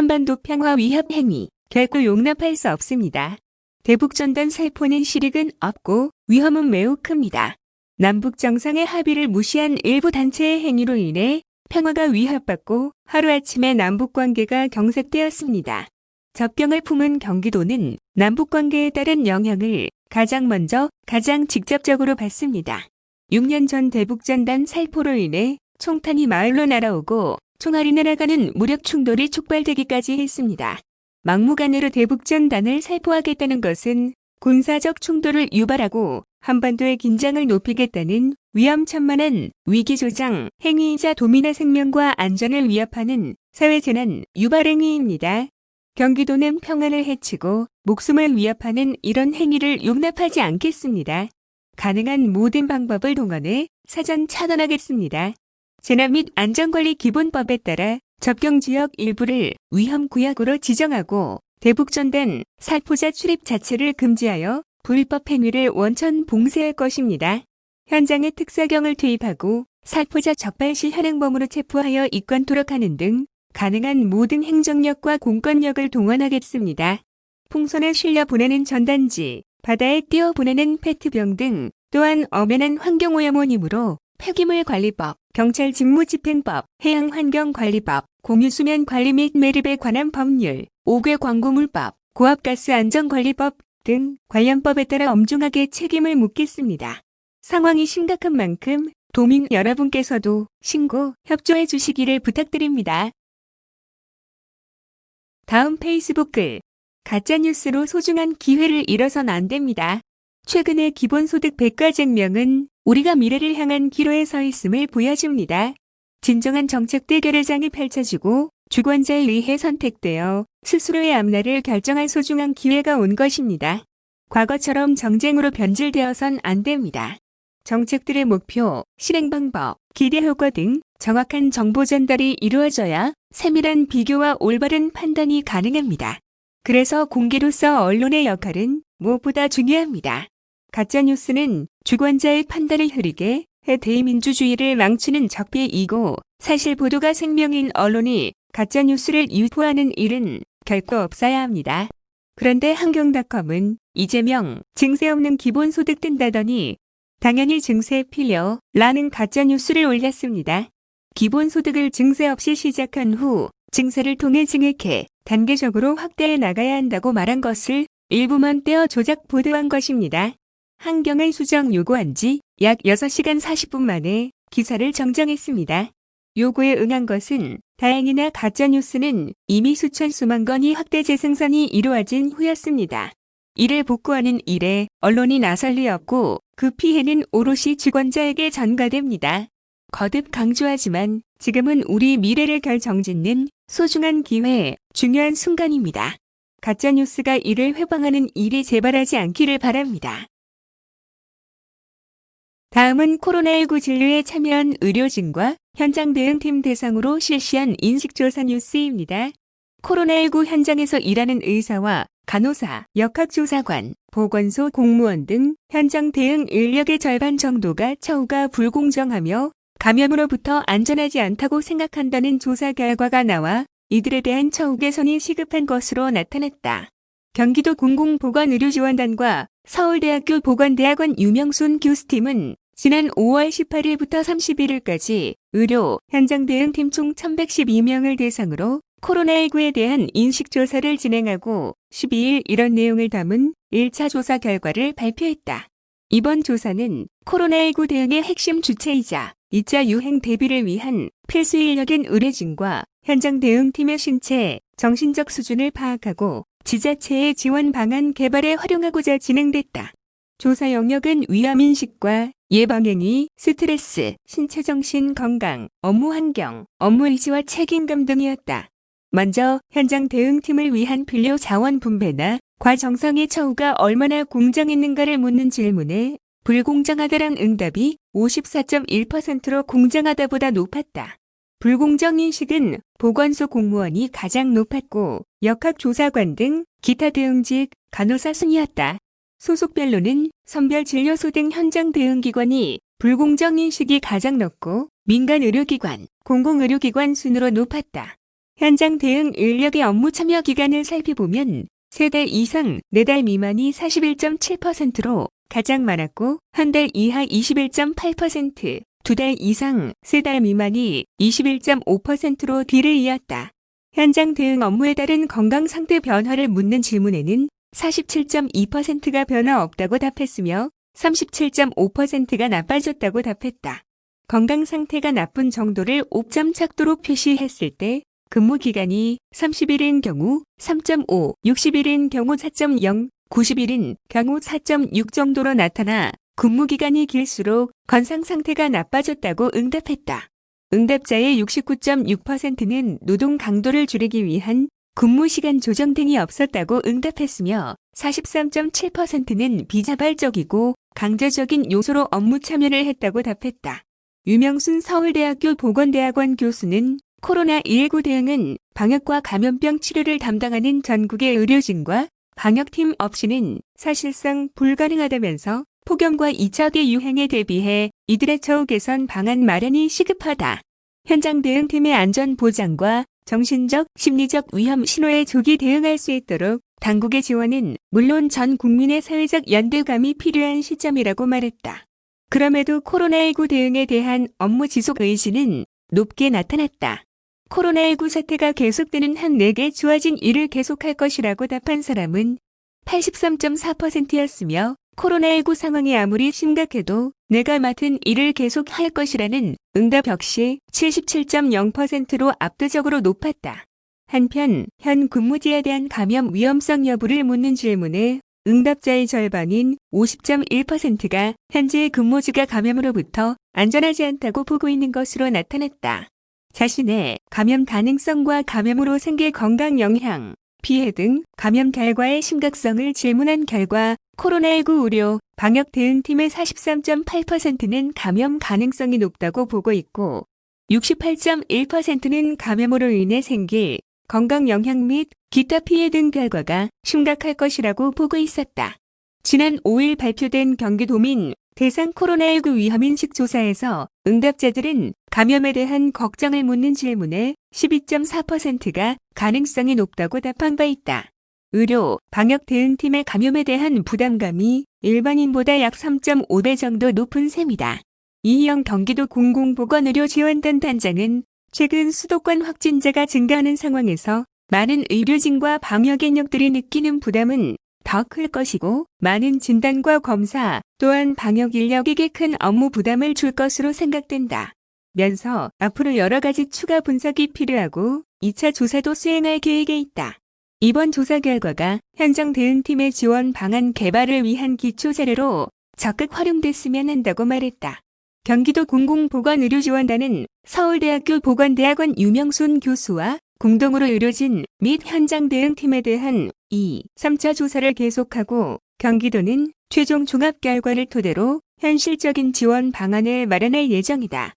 한반도 평화 위협 행위 결코 용납할 수 없습니다. 대북전단 살포는 실익은 없고 위험은 매우 큽니다. 남북 정상의 합의를 무시한 일부 단체의 행위로 인해 평화가 위협받고 하루아침에 남북 관계가 경색되었습니다. 접경을 품은 경기도는 남북 관계에 따른 영향을 가장 먼저 가장 직접적으로 받습니다. 6년 전 대북전단 살포로 인해 총탄이 마을로 날아오고 총알이 날아가는 무력 충돌이 촉발되기까지 했습니다. 막무가내로 대북전단을 살포하겠다는 것은 군사적 충돌을 유발하고 한반도의 긴장을 높이겠다는 위험천만한 위기조장 행위이자 도민의 생명과 안전을 위협하는 사회재난 유발 행위입니다. 경기도는 평안을 해치고 목숨을 위협하는 이런 행위를 용납하지 않겠습니다. 가능한 모든 방법을 동원해 사전 차단하겠습니다. 재난 및 안전관리 기본법에 따라 접경 지역 일부를 위험구역으로 지정하고 대북전단 살포자 출입 자체를 금지하여 불법 행위를 원천 봉쇄할 것입니다. 현장에 특사경을 투입하고 살포자 적발 시 현행범으로 체포하여 입건토록 하는 등 가능한 모든 행정력과 공권력을 동원하겠습니다. 풍선에 실려 보내는 전단지, 바다에 띄워 보내는 페트병 등 또한 엄연한 환경오염원이므로 폐기물 관리법, 경찰 직무집행법, 해양환경관리법, 공유수면 관리 및 매립에 관한 법률, 5개 광고물법, 고압가스 안전관리법 등 관련법에 따라 엄중하게 책임을 묻겠습니다. 상황이 심각한 만큼 도민 여러분께서도 신고, 협조해 주시기를 부탁드립니다. 다음 페이스북 글. 가짜뉴스로 소중한 기회를 잃어선 안 됩니다. 최근의 기본소득 백과쟁명은 우리가 미래를 향한 기로에 서 있음을 보여줍니다. 진정한 정책 대결의 장이 펼쳐지고 주권자에 의해 선택되어 스스로의 앞날을 결정할 소중한 기회가 온 것입니다. 과거처럼 정쟁으로 변질되어선 안 됩니다. 정책들의 목표, 실행 방법, 기대 효과 등 정확한 정보 전달이 이루어져야 세밀한 비교와 올바른 판단이 가능합니다. 그래서 공개로서 언론의 역할은 무엇보다 중요합니다. 가짜뉴스는 주권자의 판단을 흐리게 해 대의민주주의를 망치는 적폐이고 사실 보도가 생명인 언론이 가짜뉴스를 유포하는 일은 결코 없어야 합니다. 그런데 한경닷컴은 이재명 증세 없는 기본소득 뜬다더니 당연히 증세 필요 라는 가짜뉴스를 올렸습니다. 기본소득을 증세 없이 시작한 후 증세를 통해 증액해 단계적으로 확대해 나가야 한다고 말한 것을 일부만 떼어 조작 보도한 것입니다. 한경을 수정 요구한 지 약 6시간 40분 만에 기사를 정정했습니다. 요구에 응한 것은 다행히나 가짜뉴스는 이미 수천 수만 건이 확대 재생산이 이루어진 후였습니다. 이를 복구하는 일에 언론이 나설 리 없고 그 피해는 오롯이 주권자에게 전가됩니다. 거듭 강조하지만 지금은 우리 미래를 결정짓는 소중한 기회, 중요한 순간입니다. 가짜뉴스가 이를 회방하는 일이 재발하지 않기를 바랍니다. 다음은 코로나19 진료에 참여한 의료진과 현장 대응팀 대상으로 실시한 인식조사 뉴스입니다. 코로나19 현장에서 일하는 의사와 간호사, 역학조사관, 보건소 공무원 등 현장 대응 인력의 절반 정도가 처우가 불공정하며 감염으로부터 안전하지 않다고 생각한다는 조사 결과가 나와 이들에 대한 처우 개선이 시급한 것으로 나타났다. 경기도 공공보건의료지원단과 서울대학교 보건대학원 유명순 교수팀은 지난 5월 18일부터 31일까지 의료 현장 대응팀 총 1112명을 대상으로 코로나19에 대한 인식조사를 진행하고 12일 이런 내용을 담은 1차 조사 결과를 발표했다. 이번 조사는 코로나19 대응의 핵심 주체이자 2차 유행 대비를 위한 필수 인력인 의료진과 현장 대응팀의 신체, 정신적 수준을 파악하고 지자체의 지원 방안 개발에 활용하고자 진행됐다. 조사 영역은 위험인식과 예방행위, 스트레스, 신체정신 건강, 업무 환경, 업무 의지와 책임감 등이었다. 먼저 현장 대응팀을 위한 필요 자원 분배나 과정상의 처우가 얼마나 공정했는가를 묻는 질문에 불공정하다란 응답이 54.1%로 공정하다보다 높았다. 불공정 인식은 보건소 공무원이 가장 높았고 역학조사관 등 기타 대응직 간호사 순이었다. 소속별로는 선별진료소 등 현장 대응기관이 불공정 인식이 가장 높고 민간 의료기관, 공공의료기관 순으로 높았다. 현장 대응 인력의 업무 참여 기간을 살펴보면 3달 이상 4달 미만이 41.7%로 가장 많았고 한 달 이하 21.8%, 두 달 이상 3달 미만이 21.5%로 뒤를 이었다. 현장 대응 업무에 따른 건강 상태 변화를 묻는 질문에는 47.2%가 변화 없다고 답했으며 37.5%가 나빠졌다고 답했다. 건강 상태가 나쁜 정도를 옥점 착도로 표시했을 때 근무 기간이 30일인 경우 3.5, 60일인 경우 4.0, 90일인 경우 4.6 정도로 나타나 근무 기간이 길수록 건강 상태가 나빠졌다고 응답했다. 응답자의 69.6%는 노동 강도를 줄이기 위한 근무 시간 조정 등이 없었다고 응답했으며 43.7%는 비자발적이고 강제적인 요소로 업무 참여를 했다고 답했다. 유명순 서울대학교 보건대학원 교수는 코로나19 대응은 방역과 감염병 치료를 담당하는 전국의 의료진과 방역팀 없이는 사실상 불가능하다면서 폭염과 2차계 유행에 대비해 이들의 처우 개선 방안 마련이 시급하다. 현장 대응팀의 안전 보장과 정신적, 심리적 위험 신호에 조기 대응할 수 있도록 당국의 지원은 물론 전 국민의 사회적 연대감이 필요한 시점이라고 말했다. 그럼에도 코로나19 대응에 대한 업무 지속 의지는 높게 나타났다. 코로나19 사태가 계속되는 한 내게 주어진 일을 계속할 것이라고 답한 사람은 83.4%였으며 코로나19 상황이 아무리 심각해도 내가 맡은 일을 계속 할 것이라는 응답 역시 77.0%로 압도적으로 높았다. 한편 현 근무지에 대한 감염 위험성 여부를 묻는 질문에 응답자의 절반인 50.1%가 현재 근무지가 감염으로부터 안전하지 않다고 보고 있는 것으로 나타났다. 자신의 감염 가능성과 감염으로 생길 건강 영향, 피해 등 감염 결과의 심각성을 질문한 결과 코로나19 의료 방역 대응팀의 43.8%는 감염 가능성이 높다고 보고 있고 68.1%는 감염으로 인해 생길 건강 영향 및 기타 피해 등 결과가 심각할 것이라고 보고 있었다. 지난 5일 발표된 경기도민 대상 코로나19 위험인식 조사에서 응답자들은 감염에 대한 걱정을 묻는 질문에 12.4%가 가능성이 높다고 답한 바 있다. 의료, 방역 대응팀의 감염에 대한 부담감이 일반인보다 약 3.5배 정도 높은 셈이다. 이희영 경기도 공공보건의료지원단 단장은 최근 수도권 확진자가 증가하는 상황에서 많은 의료진과 방역 인력들이 느끼는 부담은 더 클 것이고 많은 진단과 검사 또한 방역 인력에게 큰 업무 부담을 줄 것으로 생각된다. 면서 앞으로 여러 가지 추가 분석이 필요하고 2차 조사도 수행할 계획에 있다. 이번 조사 결과가 현장 대응팀의 지원 방안 개발을 위한 기초 자료로 적극 활용됐으면 한다고 말했다. 경기도 공공보건의료지원단은 서울대학교 보건대학원 유명순 교수와 공동으로 의료진 및 현장 대응팀에 대한 2, 3차 조사를 계속하고 경기도는 최종 종합 결과를 토대로 현실적인 지원 방안을 마련할 예정이다.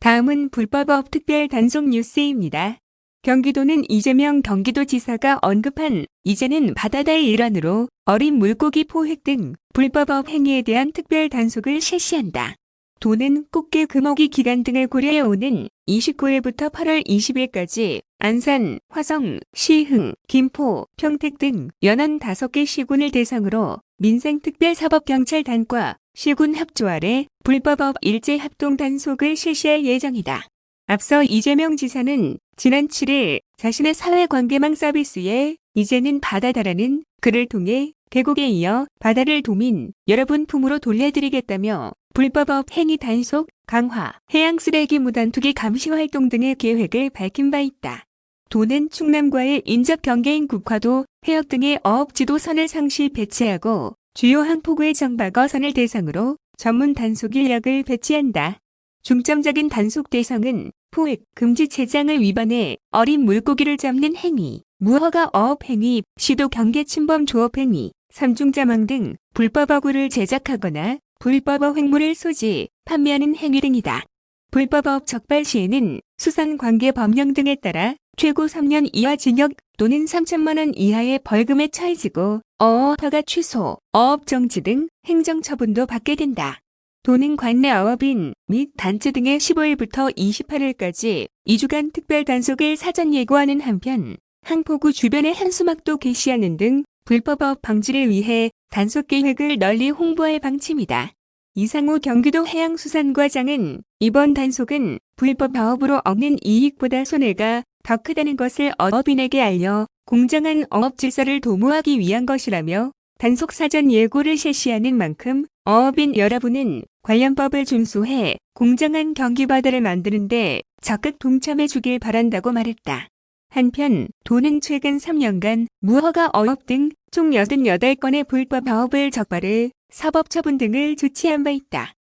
다음은 불법업 특별 단속 뉴스입니다. 경기도는 이재명 경기도지사가 언급한 이제는 바다다의 일환으로 어린 물고기 포획 등 불법업 행위에 대한 특별 단속을 실시한다. 도는 꽃게 금어기 기간 등을 고려해 오는 29일부터 8월 20일까지 안산, 화성, 시흥, 김포, 평택 등 연안 5개 시군을 대상으로 민생특별사법경찰단과 시군 협조 아래 불법업 일제 합동 단속을 실시할 예정이다. 앞서 이재명 지사는 지난 7일 자신의 사회관계망 서비스에 이제는 바다다라는 글을 통해 계곡에 이어 바다를 도민 여러분 품으로 돌려드리겠다며 불법업 행위 단속, 강화, 해양 쓰레기 무단 투기 감시 활동 등의 계획을 밝힌 바 있다. 도는 충남과의 인접 경계인 국화도, 해역 등의 어업 지도선을 상시 배치하고 주요 항포구의 정박어선을 대상으로 전문 단속 인력을 배치한다. 중점적인 단속 대상은 포획, 금지 체장을 위반해 어린 물고기를 잡는 행위, 무허가 어업 행위, 시도 경계 침범 조업 행위, 삼중자망 등 불법 어구를 제작하거나 불법 횡물을 소지, 판매하는 행위 등이다. 불법업 적발 시에는 수산 관계 법령 등에 따라 최고 3년 이하 징역 또는 3천만 원 이하의 벌금에 처해지고 어업 허가 취소, 어업 정지 등 행정처분도 받게 된다. 도는 관내 어업인 및 단체 등의 15일부터 28일까지 2주간 특별 단속을 사전 예고하는 한편 항포구 주변에 한수막도 게시하는 등 불법업 방지를 위해 단속 계획을 널리 홍보할 방침이다. 이상호 경기도 해양수산과장은 이번 단속은 불법 어업으로 얻는 이익보다 손해가 더 크다는 것을 어업인에게 알려 공정한 어업 질서를 도모하기 위한 것이라며 단속 사전 예고를 실시하는 만큼 어업인 여러분은 관련 법을 준수해 공정한 경기 바다를 만드는데 적극 동참해 주길 바란다고 말했다. 한편 도는 최근 3년간 무허가 어업 등 총 88건의 불법 어업을 적발해 사법 처분 등을 조치한 바 있다.